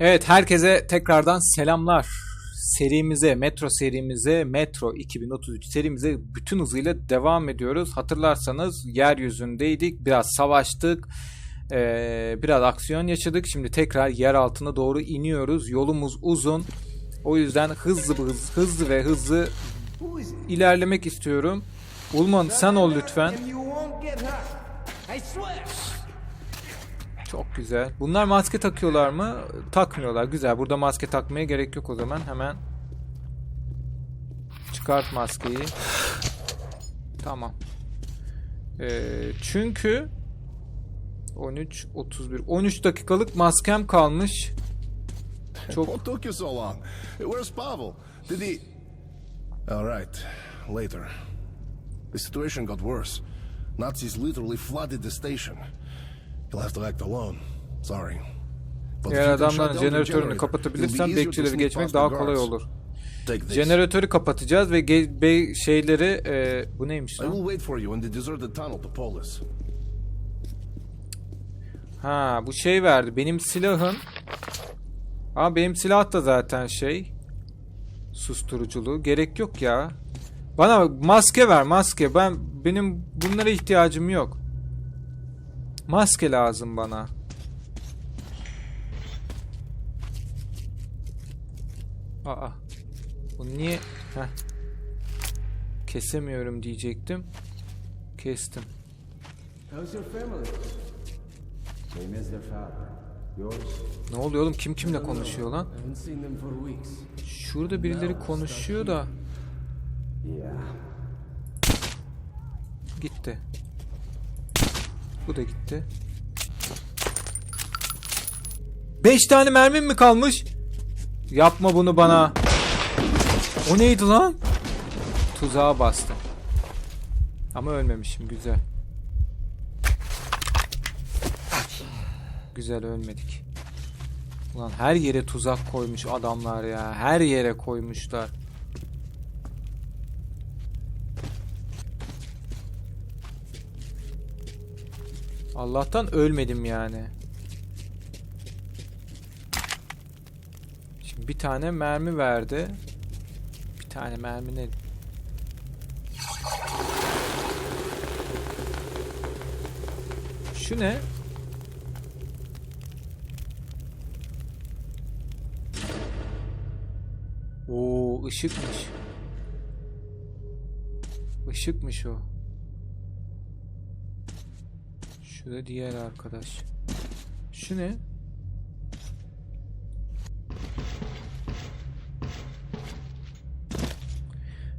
Evet herkese tekrardan selamlar. Serimize, Metro serimize, Metro 2033 serimize bütün hızıyla devam ediyoruz. Hatırlarsanız yeryüzündeydik, biraz savaştık, biraz aksiyon yaşadık. Şimdi tekrar yer altına doğru iniyoruz. Yolumuz uzun. O yüzden hızlı hızlı, hızlı ve hızlı ilerlemek istiyorum. Ulman sen ol lütfen. And you won't get hurt. I swear. Çok güzel. Bunlar maske takıyorlar mı? Takmıyorlar. Güzel. Burada maske takmaya gerek yok o zaman. Hemen çıkart maskeyi. Tamam. Ee, çünkü 13 31 13 dakikalık maskem kalmış. Çok What took you? Where's Pavel? Did he... All right, later. The situation got worse. Nazis literally flooded the station. You'll have to act alone. Sorry. Eğer adamların jeneratörünü to bekçileri geçmek daha kolay olur. Jeneratörü kapatacağız ve be- şeyleri e, bu neymiş lan? Ha bu şey verdi. Benim silahın Ama benim silah da zaten şey susturuculuğu. Gerek yok ya. Bana maske ver maske. Ben benim bunlara ihtiyacım yok. Maske lazım bana. Aa. Bu niye? Heh. Kesemiyorum diyecektim. Kestim. How's your family? Same as their father. Yours? Ne oluyor oğlum? Kim kimle konuşuyor lan? Şurada birileri konuşuyor da gitti. Bu da gitti. Beş tane mermim mi kalmış? Yapma bunu bana. O neydi lan? Tuzağa bastım. Ama ölmemişim güzel. Güzel ölmedik. Ulan her yere tuzak koymuş adamlar ya. Her yere koymuşlar. Allah'tan ölmedim yani. Şimdi bir tane mermi verdi. Bir tane mermi ne? Şu ne? Oo ışıkmış. Işıkmış o. Şu da diğer arkadaş. Şu ne?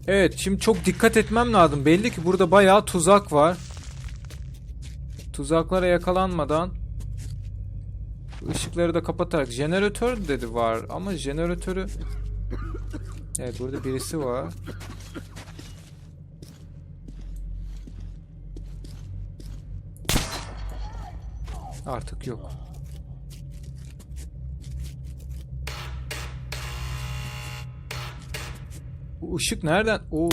Evet şimdi çok dikkat etmem lazım. Belli ki burada bayağı tuzak var. Tuzaklara yakalanmadan ışıkları da kapatarak jeneratör dedi var ama jeneratörü Evet burada birisi var. Artık yok. Bu ışık nereden? Oo.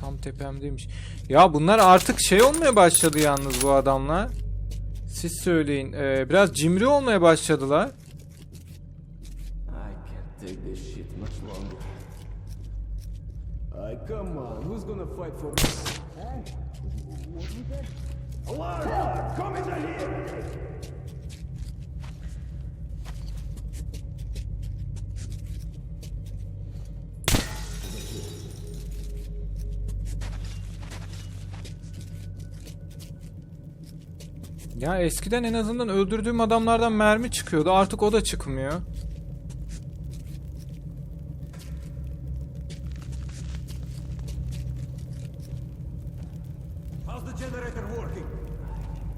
Tam tepemdeymiş. Ya bunlar artık şey olmaya başladı yalnız bu adamlar. Siz söyleyin. Ee, biraz cimri olmaya başladılar. Come on. Who's gonna fight for me? Ya eskiden en azından öldürdüğüm adamlardan mermi çıkıyordu. Artık o da çıkmıyor.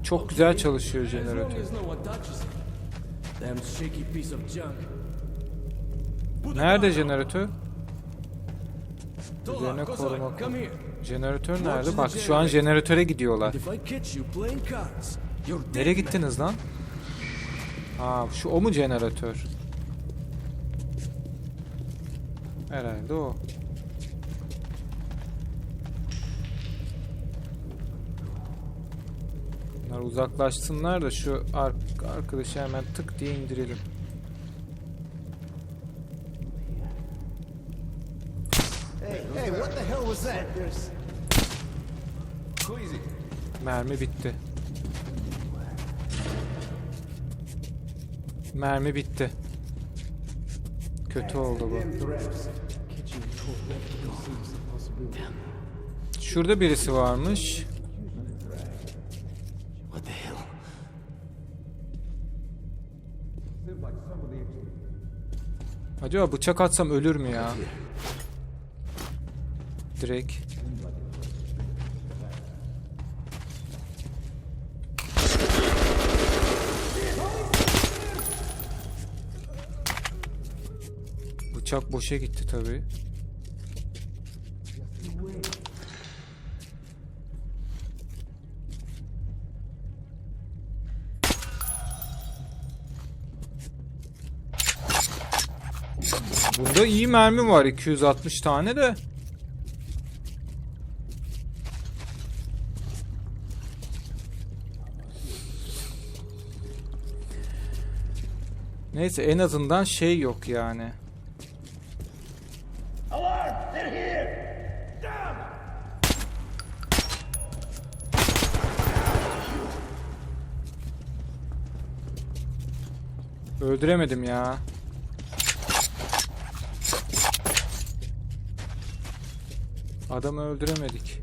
Çok güzel çalışıyor jeneratör. Nerede jeneratör? Üzerine koruma-. Jeneratör nerede? Bak şu an jeneratöre gidiyorlar. Nereye gittiniz lan? Ha şu o mu jeneratör? Herhalde o. Bunlar uzaklaşsınlar da şu ar arkadaşı hemen tık diye indirelim. Hey, hey, what the hell was that? Mermi bitti. Mermi bitti. Kötü oldu bu. Şurada birisi varmış. Acaba bıçak atsam ölür mü ya? Direkt. Bıçak boşa gitti tabii. Bunda iyi mermi var 260 tane de. Neyse en azından şey yok yani. Öldüremedim ya. Adamı öldüremedik.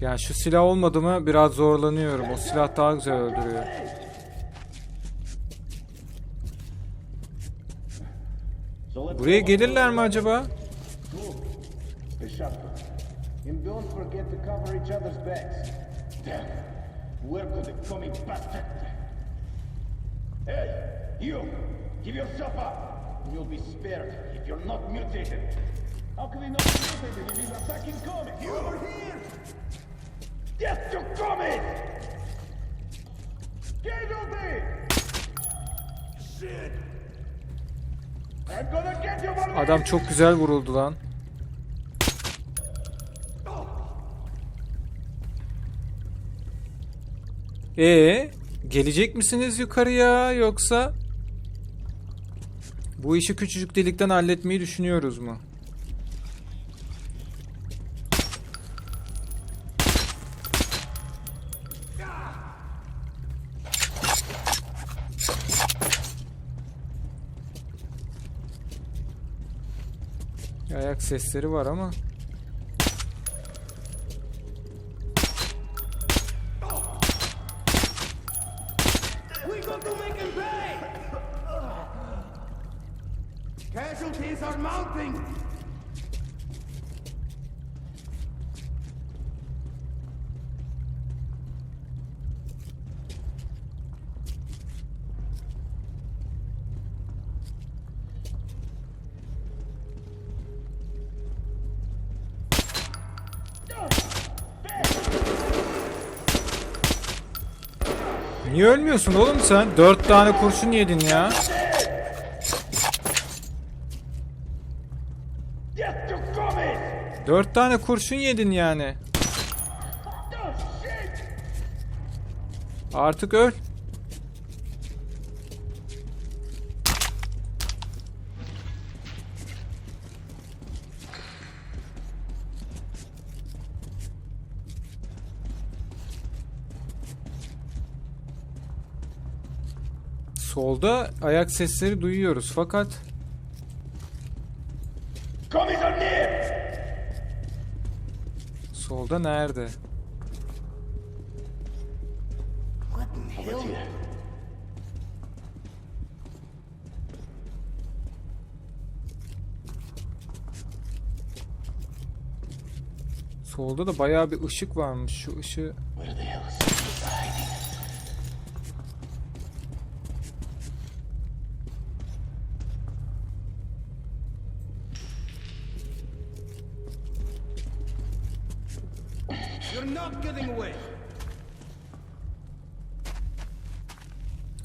Yani şu silah olmadı mı biraz zorlanıyorum. O silah daha güzel öldürüyor. Buraya gelirler mi acaba? Hey, you! Give yourself up! You'll be spared if you're not mutated. How can we not mutated if he's attacking comics? You over here! Shit! I'm gonna get you, motherfucker! Adam çok güzel vuruldu lan. Ee, gelecek misiniz yukarıya yoksa bu işi küçücük delikten halletmeyi düşünüyoruz mu? Ayak sesleri var ama niye ölmüyorsun oğlum sen? Dört tane kurşun yedin ya. Dört tane kurşun yedin yani. Artık öl. Solda ayak sesleri duyuyoruz fakat solda nerede? Solda da bayağı bir ışık varmış. Şu ışığı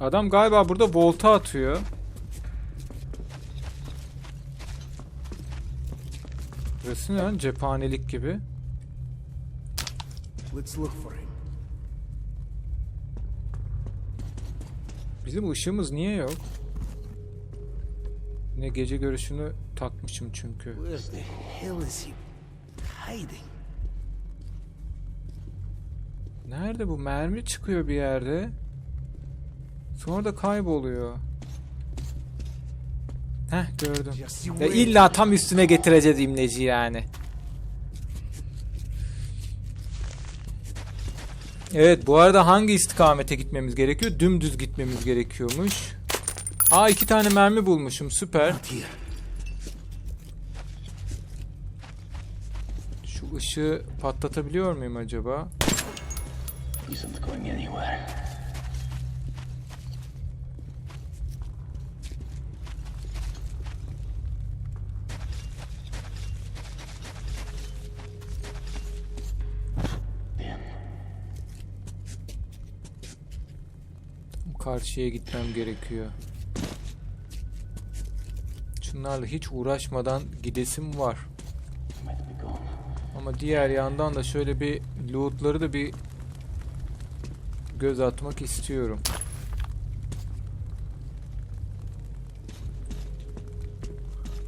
Adam galiba burada volta atıyor. Burası ne lan? Cephanelik gibi. Bizim ışığımız niye yok? Ne gece görüşünü takmışım çünkü. Nerede bu? Mermi çıkıyor bir yerde. Sonra da kayboluyor. Heh gördüm. Ya illa tam üstüne getireceğiz imleci yani. Evet bu arada hangi istikamete gitmemiz gerekiyor? Dümdüz gitmemiz gerekiyormuş. Aa iki tane mermi bulmuşum süper. Şu ışığı patlatabiliyor muyum acaba? Karşıya gitmem gerekiyor. Şunlarla hiç uğraşmadan gidesim var. Ama diğer yandan da şöyle bir lootları da bir göz atmak istiyorum.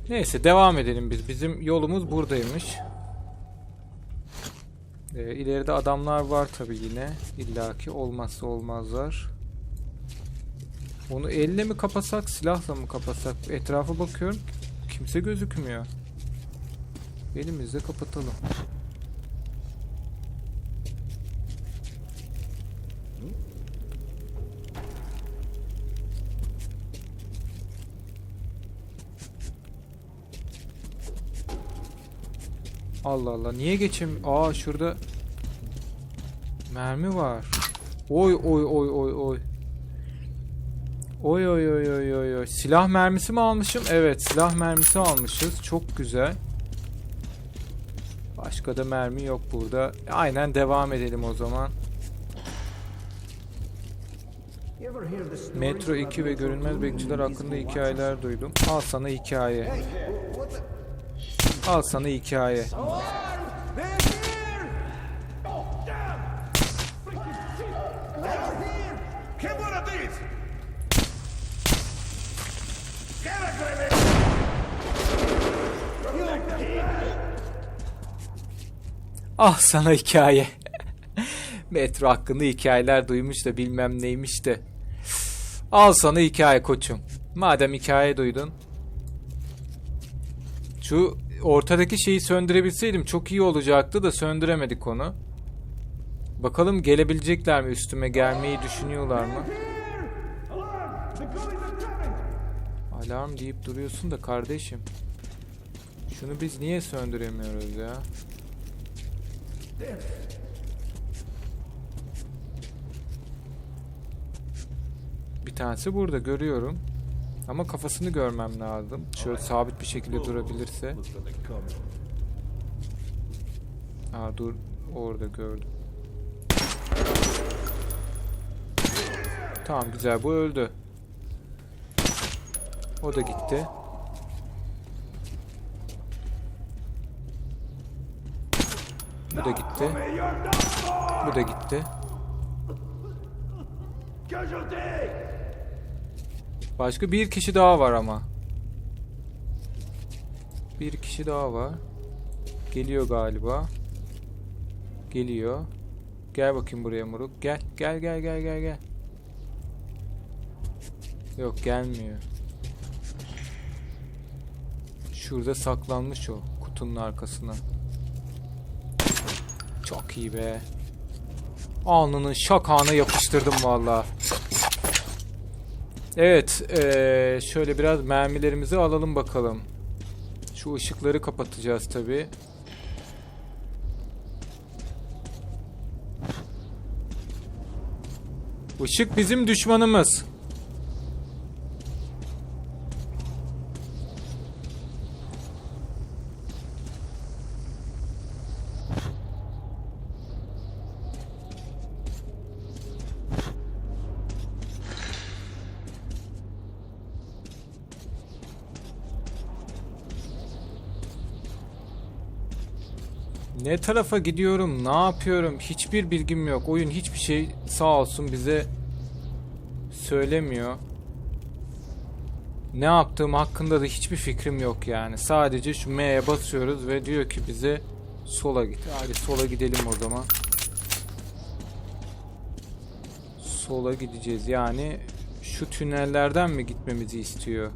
Neyse devam edelim biz. Bizim yolumuz buradaymış. Ee, ileride adamlar var tabi yine. İllaki olmazsa olmazlar. Onu elle mi kapasak, silahla mı kapasak? Etrafa bakıyorum. Kimse gözükmüyor. Elimizle kapatalım. Allah Allah niye geçem? Aa şurada mermi var. Oy oy oy oy oy. Oy oy oy oy oy. Silah mermisi mi almışım? Evet, silah mermisi almışız. Çok güzel. Başka da mermi yok burada. Aynen devam edelim o zaman. Metro about 2 ve Görünmez Bekçiler hakkında hikayeler duydum. Al sana hikaye. Al sana hikaye. Alarm! They're here! Oh, damn! Freaking shit! They're here! Get one of these! Get a grenade! Ah sana hikaye. Metro hakkında hikayeler duymuş da bilmem neymiş de. Al sana hikaye koçum. Madem hikaye duydun. Şu ortadaki şeyi söndürebilseydim çok iyi olacaktı da söndüremedik onu. Bakalım gelebilecekler mi üstüme gelmeyi düşünüyorlar mı? Alarm! Deyip duruyorsun da kardeşim. Şunu biz niye söndüremiyoruz ya? Bir tanesi burada görüyorum. Ama kafasını görmem lazım. Şöyle sabit bir şekilde durabilirse. Aa dur orada gördüm. Tamam güzel bu öldü. O da gitti. Bu da gitti. Bu da gitti. Başka bir kişi daha var ama. Bir kişi daha var. Geliyor galiba. Geliyor. Gel bakayım buraya Muruk. Gel. Gel gel gel gel gel. Yok gelmiyor. Şurada saklanmış o kutunun arkasına. Çok iyi be. Alnının şakağına yapıştırdım valla. Evet, eee, şöyle biraz mermilerimizi alalım bakalım. Şu ışıkları kapatacağız tabi. Işık bizim düşmanımız. Ne tarafa gidiyorum, ne yapıyorum hiçbir bilgim yok. Oyun hiçbir şey sağ olsun bize Söylemiyor. Ne yaptığım hakkında da hiçbir fikrim yok yani. Sadece şu M'ye basıyoruz ve diyor ki bize sola git. Hadi sola gidelim o zaman. Sola gideceğiz. Yani şu tünellerden mi gitmemizi istiyor?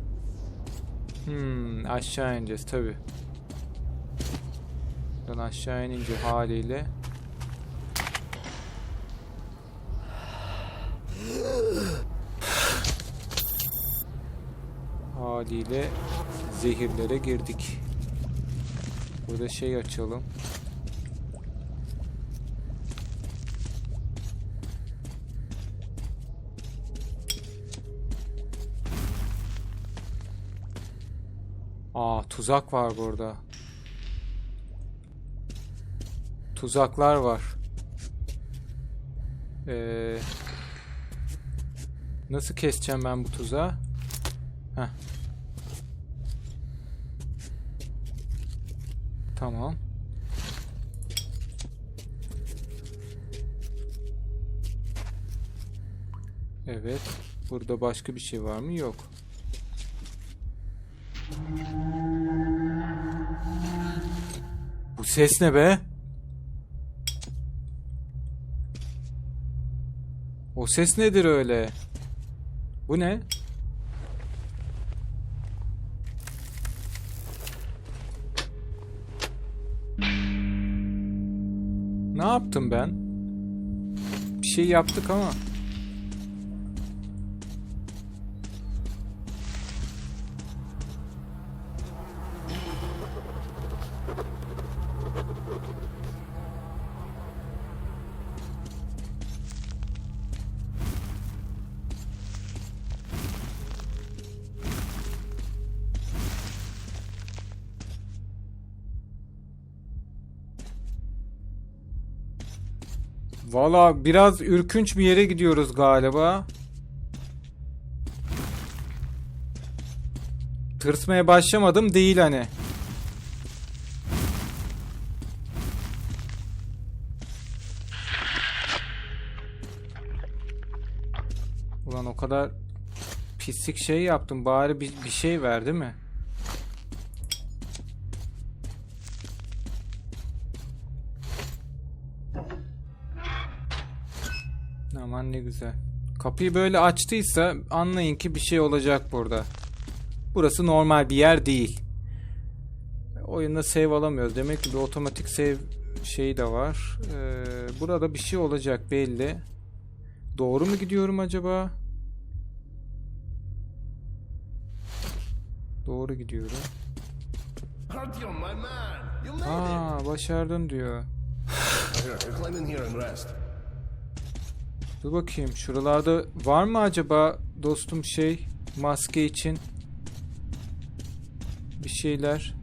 Hmm, aşağı ineceğiz tabi. Buradan aşağı inince haliyle haliyle zehirlere girdik. Burada şey açalım. Aa tuzak var burada. Tuzaklar var. Ee, nasıl keseceğim ben bu tuzağı? Heh. Tamam. Evet. Burada başka bir şey var mı? Yok. Bu ses ne be? O ses nedir öyle? Bu ne? Ne yaptım ben? Bir şey yaptık ama. Valla biraz ürkünç bir yere gidiyoruz galiba. Tırsmaya başlamadım değil hani. Ulan o kadar pislik şey yaptım bari bir, bir şey ver değil mi? Güzel. Kapıyı böyle açtıysa anlayın ki bir şey olacak burada. Burası normal bir yer değil. Oyunda save alamıyoruz. Demek ki bir otomatik save şeyi de var. Ee, burada bir şey olacak belli. Doğru mu gidiyorum acaba? Doğru gidiyorum. Aa başardın diyor. Dur bakayım şuralarda var mı acaba dostum şey maske için bir şeyler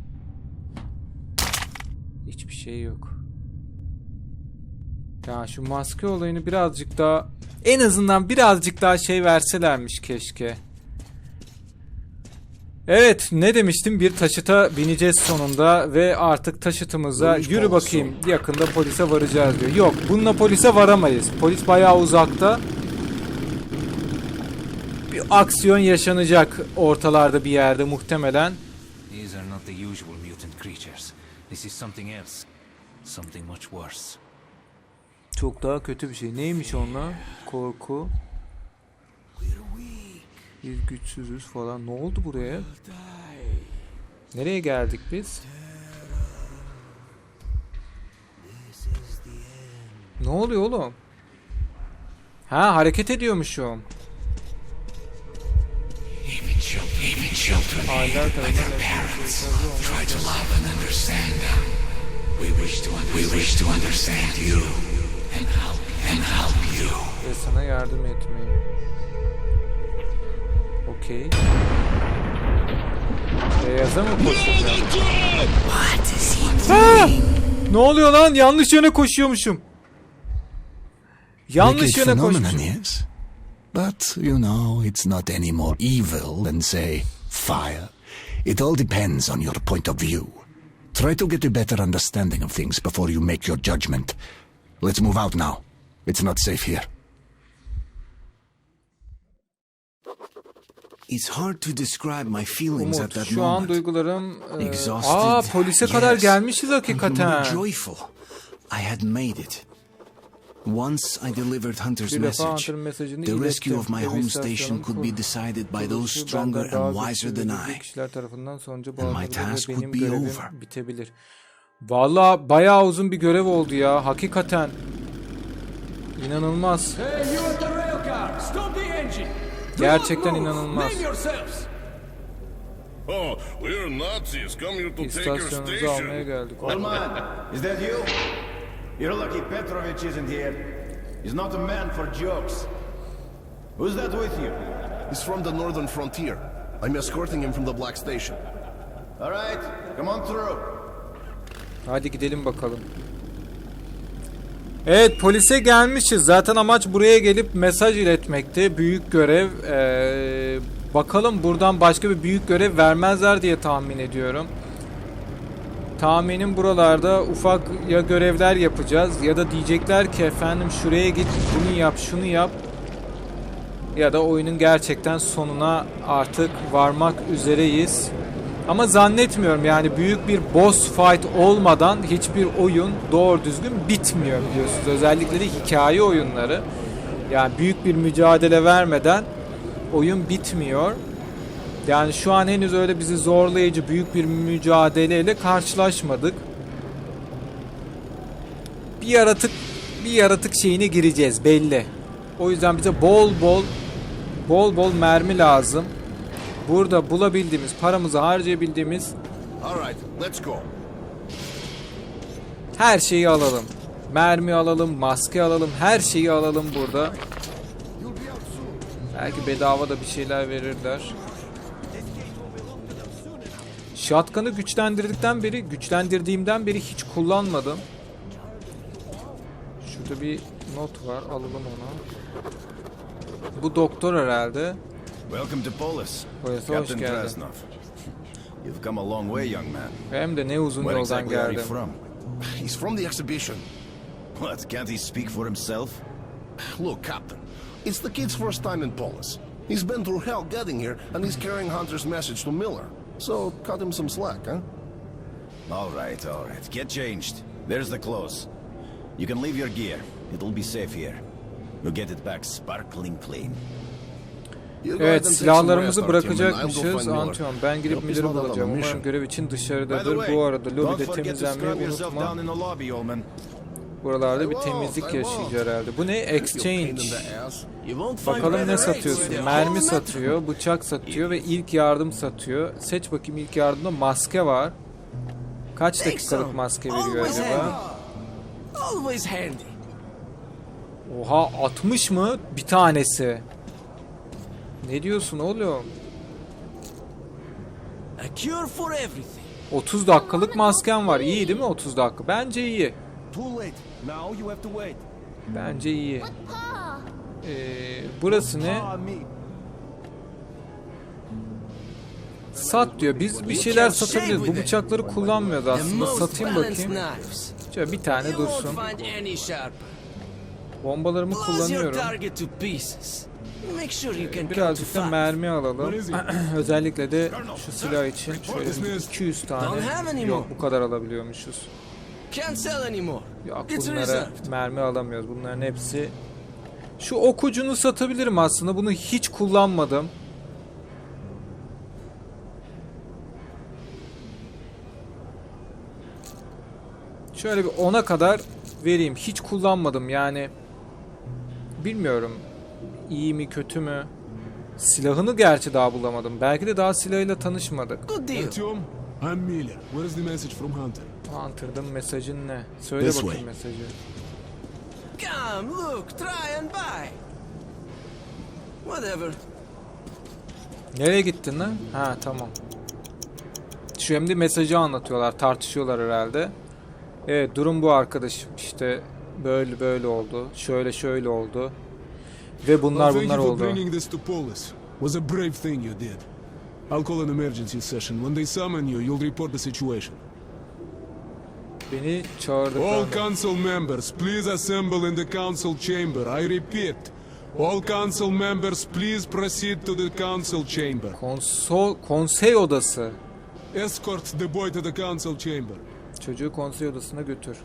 hiçbir şey yok. Ya şu maske olayını birazcık daha en azından birazcık daha şey verselermiş keşke. Evet ne demiştim bir taşıta bineceğiz sonunda ve artık taşıtımıza yürü olsun. bakayım yakında polise varacağız diyor. Yok bununla polise varamayız. Polis bayağı uzakta. Bir aksiyon yaşanacak ortalarda bir yerde muhtemelen. These are not the usual mutant creatures. This is something else. Something much worse. Çok daha kötü bir şey. Neymiş onunla? Korku. Biz güçsüzüz falan. Ne oldu buraya? Nereye geldik biz? Ne oluyor oğlum? Ha hareket ediyormuşum. Aileler tarafından try to love and understand them. We wish to we wish to understand you and help and help you. ve sana yardım etmeyi. Okey. Beyaza mı koşacağım? İs Ha! Ne oluyor lan? Yanlış yöne koşuyormuşum. Yanlış yöne koşmuşum. yes? But, you know, it's not any more evil than, say, fire. It all depends on your point of view. Try to get a better understanding of things before you make your judgment. Let's move out now. It's not safe here. It's hard to describe my feelings at that şu an moment. duygularım e, Exhausted. aa polise kadar gelmişiz and hakikaten. joyful. I had made it. Once I delivered Hunter's message, the rescue of my home station could be decided by those stronger and wiser than I. kişiler tarafından sonuca my task would be görevim over. bitebilir. Valla bayağı uzun bir görev oldu ya. Hakikaten. İnanılmaz. Hey, you at the rail car! Stop the engine! Gerçekten inanılmaz. Oh, we're Nazis come here to take your İstasyonunuzu almaya station. geldik. Old man, is that you? You're lucky Petrovich isn't here. He's not a man for jokes. Who's that with you? He's from the northern frontier. I'm escorting him from the Black Station. All right, come on through. Hadi gidelim bakalım. Evet polise gelmişiz. Zaten amaç buraya gelip mesaj iletmekti. Büyük görev. Ee, bakalım buradan başka bir büyük görev vermezler diye tahmin ediyorum. Tahminim buralarda ufak ya görevler yapacağız ya da diyecekler ki efendim şuraya git bunu yap şunu yap. Ya da oyunun gerçekten sonuna artık varmak üzereyiz. Ama zannetmiyorum yani büyük bir boss fight olmadan hiçbir oyun doğru düzgün bitmiyor biliyorsunuz. Özellikle de hikaye oyunları. Yani büyük bir mücadele vermeden oyun bitmiyor. Yani şu an henüz öyle bizi zorlayıcı büyük bir mücadeleyle karşılaşmadık. Bir yaratık bir yaratık şeyine gireceğiz belli. O yüzden bize bol bol bol bol mermi lazım. Burada bulabildiğimiz, paramızı harcayabildiğimiz her şeyi alalım. Mermi alalım, maske alalım, her şeyi alalım burada. Belki bedava da bir şeyler verirler. Shotgun'ı güçlendirdikten beri, güçlendirdiğimden beri hiç kullanmadım. Şurada bir not var, alalım onu. Bu doktor herhalde. Welcome to Polis. Polis'e Captain geldin. Krasnov. You've come a long way, young man. Hem de ne uzun Where yoldan exactly are you from? He's from the exhibition. What, can't he speak for himself? Look, Captain, it's the kid's first time in Polis. He's been through hell getting here, and he's carrying Hunter's message to Miller. So cut him some slack, huh? All right, all right. Get changed. There's the clothes. You can leave your gear. It'll be safe here. You'll get it back sparkling clean. Evet silahlarımızı bırakacakmışız. Antion ben he's Miller'ı bulacağım. Umarım görev için dışarıdadır. Bu arada lobide temizlenmeyi unutma. Buralarda bir temizlik I yaşayacağız herhalde. Bu ne? Exchange. Bakalım ne satıyorsun? Mermi satıyor, bıçak satıyor ve ilk yardım satıyor. Seç bakayım ilk yardımda maske var. Kaç dakikalık maske veriyor acaba? Oha 60 mı? Bir tanesi. Ne diyorsun oğlum? A cure for everything. 30 dakikalık masken var. İyi değil mi 30 dakika? Bence iyi. Too late. Now you have to wait. Bence iyi. Ee, burası ne? Ah, me. Sat diyor. Biz bir şeyler satabiliriz. Bu bıçakları kullanmıyoruz aslında. Satayım bakayım. Şöyle bir tane dursun. Bombalarımı kullanıyorum. Birazcık da mermi alalım. Özellikle de şu silah için şöyle bir 200 tane. Yok bu kadar alabiliyormuşuz. Yok bunlara mermi alamıyoruz. Bunların hepsi. Şu okucunu satabilirim aslında. Bunu hiç kullanmadım. Şöyle bir 10'a kadar vereyim. Hiç kullanmadım yani. Bilmiyorum. İyi mi kötü mü? Silahını gerçi daha bulamadım. Belki de daha silahıyla tanışmadık. Good deal. Artyom, I'm Miller. What is the message from Hunter? Hunter'ın mesajın ne? Söyle This bakayım way. mesajı. Come, look, try and buy. Whatever. Nereye gittin lan? Ha tamam. Şu hem de mesajı anlatıyorlar, tartışıyorlar herhalde. Evet durum bu arkadaşım. İşte böyle böyle oldu. Şöyle şöyle oldu. Ve bunlar bunlar oldu. Was a brave thing you did. I'll call an emergency session. When they summon you, you'll report the situation. Beni All çağırdıklarında. council members, please assemble in the council chamber. I repeat, All council members, please proceed to the council chamber. Konsol, konsey odası. Escort the boy to the council chamber. Çocuğu konsey odasına götür.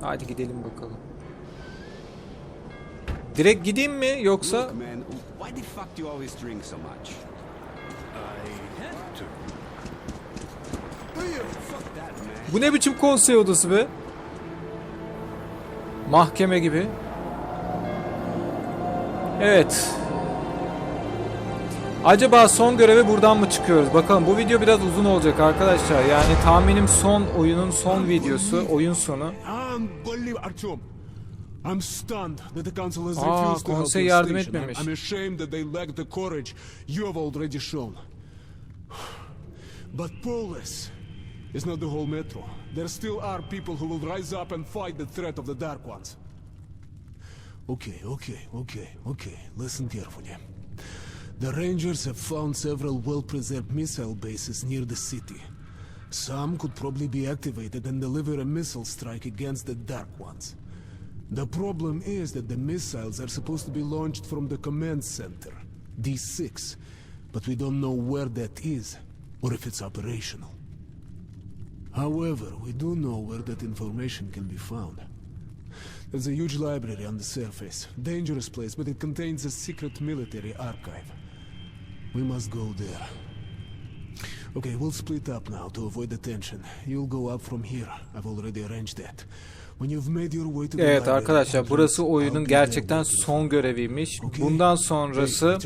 Hadi gidelim bakalım. Direkt gideyim mi yoksa bu ne biçim konsey odası be? Mahkeme gibi. Evet. Acaba son göreve buradan mı çıkıyoruz? Bakalım bu video biraz uzun olacak arkadaşlar. Yani tahminim son oyunun son videosu, oyun sonu. I'm stunned that the council has Aa, refused to help your yardım station. I'm, etmemiş. I'm ashamed that they lack the courage you have already shown. But Polis is not the whole metro. There still are people who will rise up and fight the threat of the Dark Ones. Okay, okay, okay, okay. Listen carefully. The Rangers have found several well-preserved missile bases near the city. Some could probably be activated and deliver a missile strike against the Dark Ones. The problem is that the missiles are supposed to be launched from the command center, D6, but we don't know where that is or if it's operational. However, we do know where that information can be found. There's a huge library on the surface. Dangerous place, but it contains a secret military archive. We must go there. Okay, we'll split up now to avoid the tension. You'll go up from here. I've already arranged that. Evet arkadaşlar burası oyunun gerçekten son göreviymiş. Bundan sonrası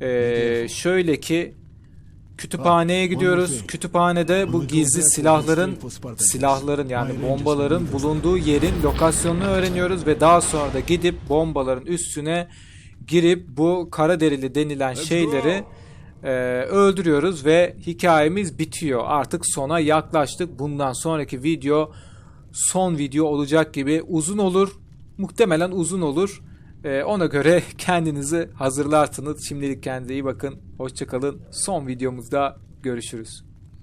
eee, şöyle ki kütüphaneye Ah, gidiyoruz. Kütüphanede bu gizli silahların silahların yani bombaların bulunduğu yerin lokasyonunu öğreniyoruz ve daha sonra da gidip bombaların üstüne girip bu kara derili denilen şeyleri eee, öldürüyoruz ve hikayemiz bitiyor. Artık sona yaklaştık. Bundan sonraki video son video olacak gibi uzun olur. Muhtemelen uzun olur. Ee, ona göre kendinizi hazırlarsınız. Şimdilik kendinize iyi bakın. Hoşçakalın. Son videomuzda görüşürüz.